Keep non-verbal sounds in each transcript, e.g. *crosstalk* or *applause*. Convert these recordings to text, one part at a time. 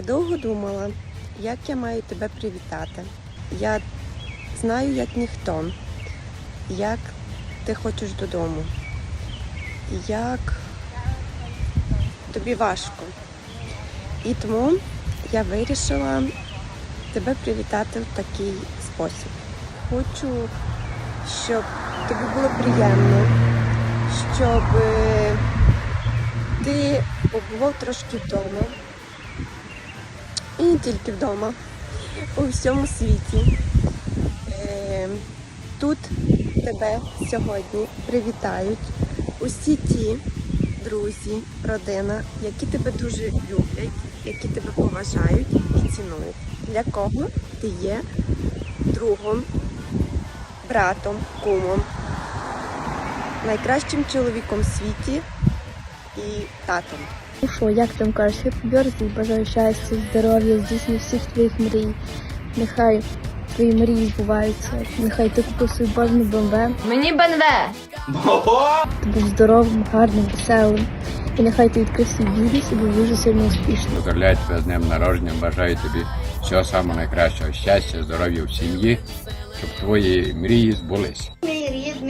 Я довго думала, як я маю тебе привітати. Я знаю, як ніхто, як ти хочеш додому, як тобі важко. І тому я вирішила тебе привітати в такий спосіб. Хочу, щоб тобі було приємно, щоб е, ти побував трошки вдома. І не тільки вдома, у всьому світі. Е, Тут тебе сьогодні привітають усі ті друзі, родина, які тебе дуже люблять, які тебе поважають і цінують. Для кого ти є другом, братом, кумом, найкращим чоловіком в світі і татом. Ну що, як там кажеш, Happy birthday, бажаю щастя, здоров'я, здійснення всіх твоїх мрій. Нехай твої мрії збуваються. Нехай ти купив свою бажану БМВ, Мені БНВ. ти був здоровим, гарним, веселим. І нехай ти відкрив свій бізнес і був дуже сильно успішним. Поздравляю тебе з днем народження, бажаю тобі всього самого найкращого щастя, здоров'я в сім'ї, щоб твої мрії збулись.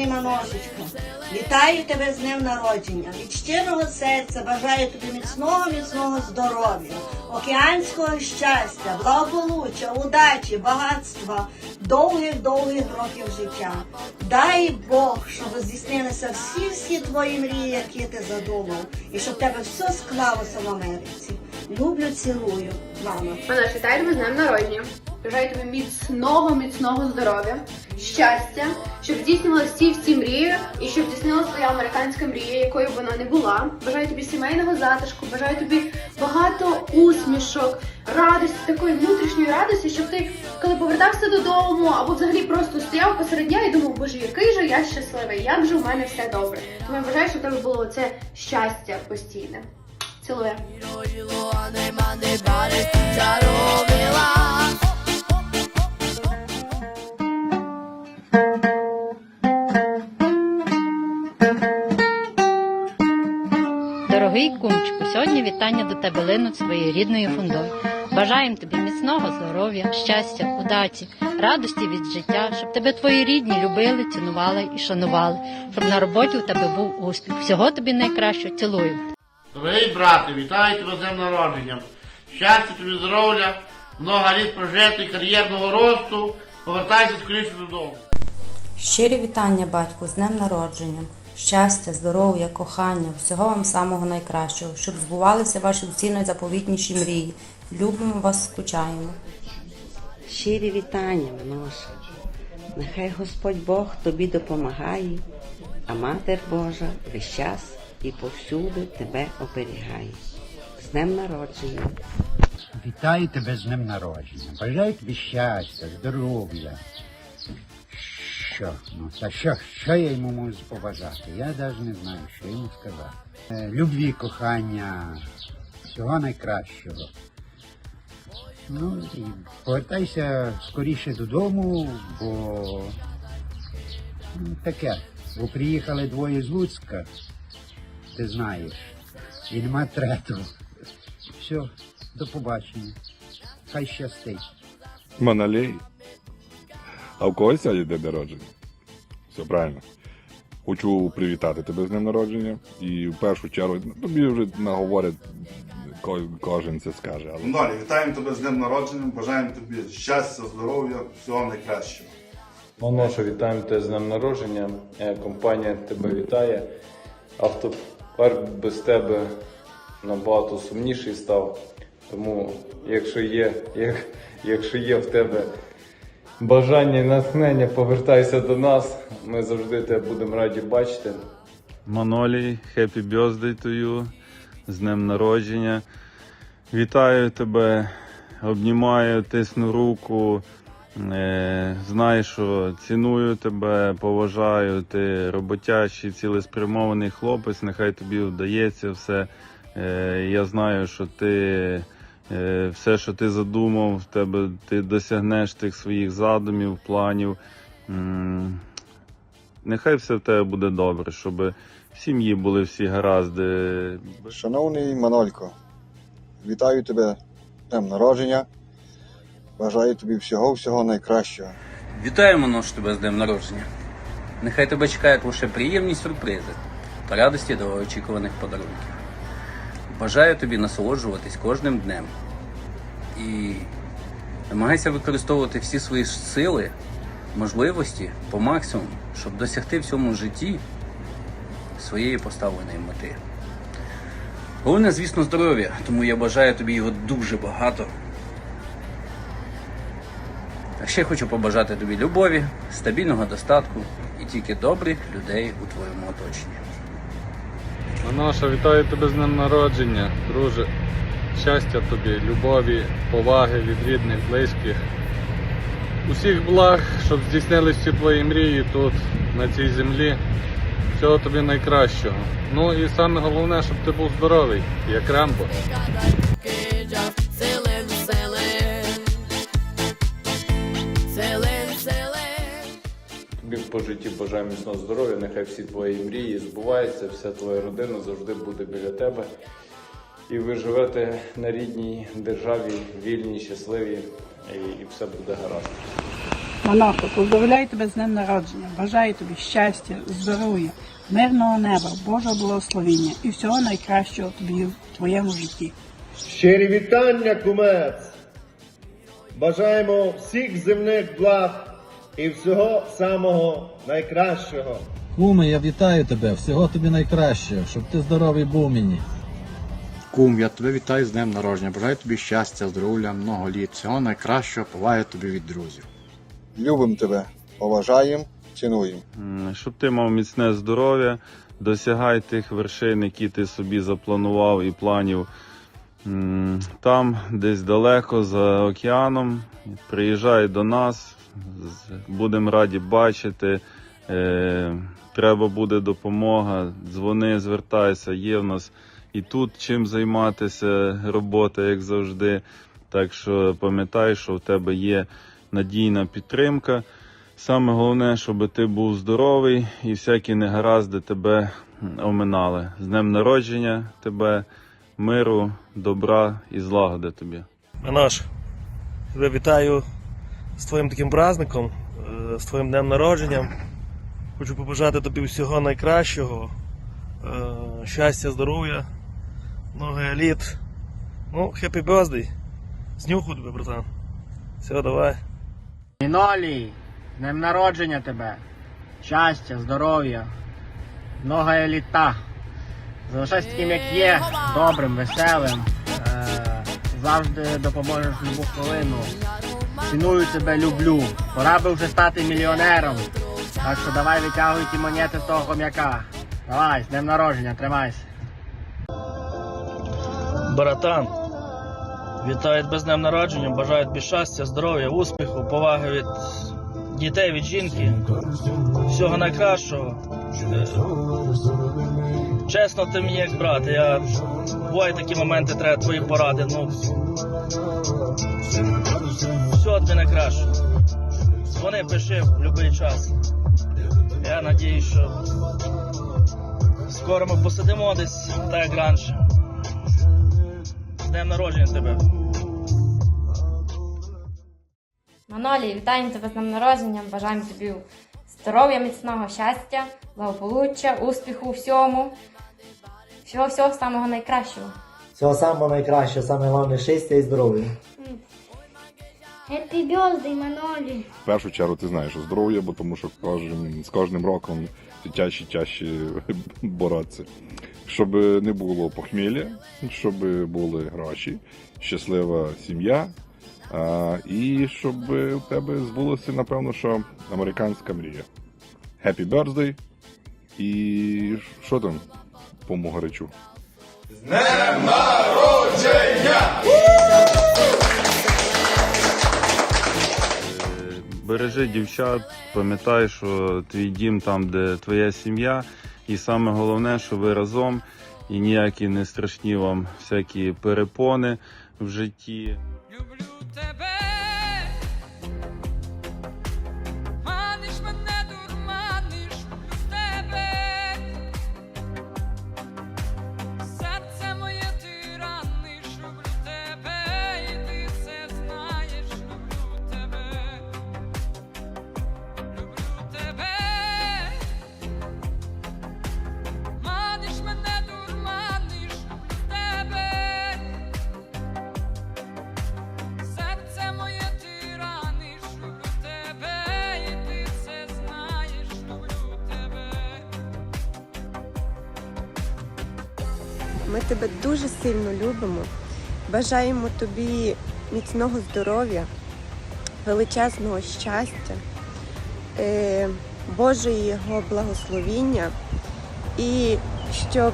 Мій рідний вітаю тебе з днем народження. Від щирого серця бажаю тобі міцного, міцного здоров'я, океанського щастя, благополуччя, удачі, багатства, довгих-довгих років життя. Дай Бог, щоб здійснилися всі всі твої мрії, які ти задумав, і щоб тебе все склалося в Америці. Люблю, цілую, мама. Манаш, вітаю тебе з днем народження. Бажаю тобі міцного, міцного здоров'я, щастя, щоб здійснювалися всі всі мрії і щоб здійснилася твоя американська мрія, якою вона не була. Бажаю тобі сімейного затишку, бажаю тобі багато усмішок, радості, такої внутрішньої радості, щоб ти, коли повертався додому, або взагалі просто стояв посеред дня і думав, боже, який же я щасливий, як же у мене все добре. Тому я бажаю, щоб тебе було це щастя постійне. Цілую. Дорогий кумчику, сьогодні вітання до тебе линуть своєю рідною фундою. Бажаємо тобі міцного здоров'я, щастя, удачі, радості від життя, щоб тебе твої рідні любили, цінували і шанували, щоб на роботі у тебе був успіх. Всього тобі найкраще. Цілую. Дорогий брате, вітаю тебе з днем народження. Щастя тобі здоров'я, много літ прожити, кар'єрного росту, повертайся скоріше додому. Щирі вітання, батьку, з днем народження. Щастя, здоров'я, кохання, всього вам самого найкращого, щоб збувалися ваші всі найзаповітніші мрії. Любимо вас, скучаємо. Щирі вітання, Маноша. Нехай Господь Бог тобі допомагає, а Матер Божа весь час і повсюди тебе оберігає. З днем народження! Вітаю тебе з днем народження. Бажаю тобі щастя, здоров'я. Що? Ну, та що, що я йому можу побажати? Я навіть не знаю, що йому сказати. Е, Любві, кохання, всього найкращого. Ну і повертайся скоріше додому, бо ну, таке. Бо приїхали двоє з Луцька, ти знаєш, і нема третього. Все, до побачення. Хай щастить. Монолей. А у когось сьогодні день народження? Все правильно. Хочу привітати тебе з днем народження. І в першу чергу ну, тобі вже наговорять, ко- кожен це скаже. Але Нолі, вітаємо тебе з днем народження, бажаємо тобі щастя, здоров'я, всього найкращого. Моноша, вітаємо тебе з днем народження. Е, Компанія тебе вітає. Автопарк без тебе набагато сумніший став. Тому, якщо є, як, якщо є в тебе бажання і натхнення, повертайся до нас. Ми завжди тебе будемо раді бачити. Манолій, happy birthday to you, з днем народження. Вітаю тебе, обнімаю, тисну руку. Е, знаю, що ціную тебе, поважаю, ти роботящий, цілеспрямований хлопець, нехай тобі вдається все. Е, я знаю, що ти все, що ти задумав, в тебе ти досягнеш тих своїх задумів, планів. Нехай все в тебе буде добре, щоб в сім'ї були всі гаразди. Шановний Манолько, вітаю тебе днем народження. Бажаю тобі всього-всього найкращого. Вітаємо нож тебе з днем народження. Нехай тебе чекають лише приємні сюрпризи та радості до очікуваних подарунків. Бажаю тобі насолоджуватись кожним днем і намагайся використовувати всі свої сили, можливості по максимуму, щоб досягти в цьому житті своєї поставленої мети. Головне, звісно, здоров'я, тому я бажаю тобі його дуже багато. А ще хочу побажати тобі любові, стабільного достатку і тільки добрих людей у твоєму оточенні. Маноша, вітаю тебе з днем народження, друже. Щастя тобі, любові, поваги від рідних, близьких. Усіх благ, щоб здійснились всі твої мрії тут, на цій землі. Всього тобі найкращого. Ну і саме головне, щоб ти був здоровий, як Рембо. Тобі по житті бажаю міцного здоров'я, нехай всі твої мрії збуваються, вся твоя родина завжди буде біля тебе. І ви живете на рідній державі, вільній, щасливі, і, і все буде гаразд. Монахо, поздравляю тебе з днем народження. Бажаю тобі щастя, здоров'я, мирного неба, Божого благословення і всього найкращого тобі в твоєму житті. Щирі вітання, кумець! Бажаємо всіх земних благ і всього самого найкращого. Куме, я вітаю тебе, всього тобі найкращого, щоб ти здоровий був мені. Кум, я тебе вітаю з днем народження. Бажаю тобі щастя, здоров'я, много літ. Всього найкращого, поваю тобі від друзів. Любимо тебе, поважаємо, цінуємо. Щоб ти мав міцне здоров'я, досягай тих вершин, які ти собі запланував і планів там, десь далеко за океаном. Приїжджай до нас, будемо раді бачити. Е, треба буде допомога. Дзвони, звертайся, є в нас і тут чим займатися, робота, як завжди. Так що пам'ятай, що в тебе є надійна підтримка. Саме головне, щоб ти був здоровий і всякі негаразди тебе оминали. З днем народження тебе, миру, добра і злагоди тобі. Анаш, тебе вітаю з твоїм таким праздником, е, з твоїм днем народження. Хочу побажати тобі всього найкращого, е, щастя, здоров'я, много літ. Ну, happy birthday. Знюху тебе, братан. Все, давай. Мінолі, з днем народження тебе. Щастя, здоров'я, много літа. Залишайся таким, як є, добрим, веселим. Е, завжди допоможеш в любу хвилину. Ціную тебе, люблю. Пора би вже стати мільйонером. Так що давай витягуй ті монети з того хом'яка. Давай, з днем народження, тримайся. Братан, вітаю тебе з днем народження, бажаю тобі щастя, здоров'я, успіху, поваги від дітей, від жінки. Всього найкращого. Чесно, ти мені як брат. Я бувають такі моменти, треба твої поради. Ну всього тобі найкраще. Дзвони, пиши в будь-який час. Я надіюсь, що скоро ми посидимо десь так як раніше. З днем народження тебе. Манолі, вітаємо тебе з днем народження, бажаємо тобі здоров'я, міцного щастя, благополуччя, успіху у всьому. Всього всього самого найкращого. Всього самого найкращого, саме головне щастя і здоров'я. Happy birthday, Манолі. В першу чергу ти знаєш що здоров'я, бо тому що кожен, з кожним роком ти тяжче і тяжче *laughs* боротися. Щоб не було похмілля, щоб були гроші, щаслива сім'я. А, і щоб у тебе збулося, напевно, що американська мрія. Happy birthday. І що там по Могаричу? Днем народження! Бережи дівчат, пам'ятай, що твій дім там, де твоя сім'я, і саме головне, що ви разом і ніякі не страшні вам всякі перепони в житті. step Ми тебе дуже сильно любимо. Бажаємо тобі міцного здоров'я, величезного щастя, е, Божої його благословіння. І щоб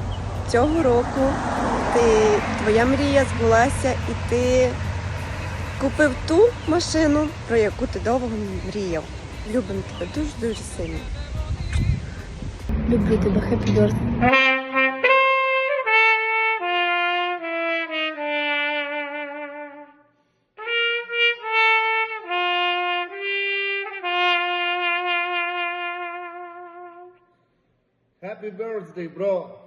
цього року ти, твоя мрія збулася і ти купив ту машину, про яку ти довго мріяв. Любимо тебе дуже-дуже сильно. Люблю тебе, хеппі birthday. Happy birthday, bro!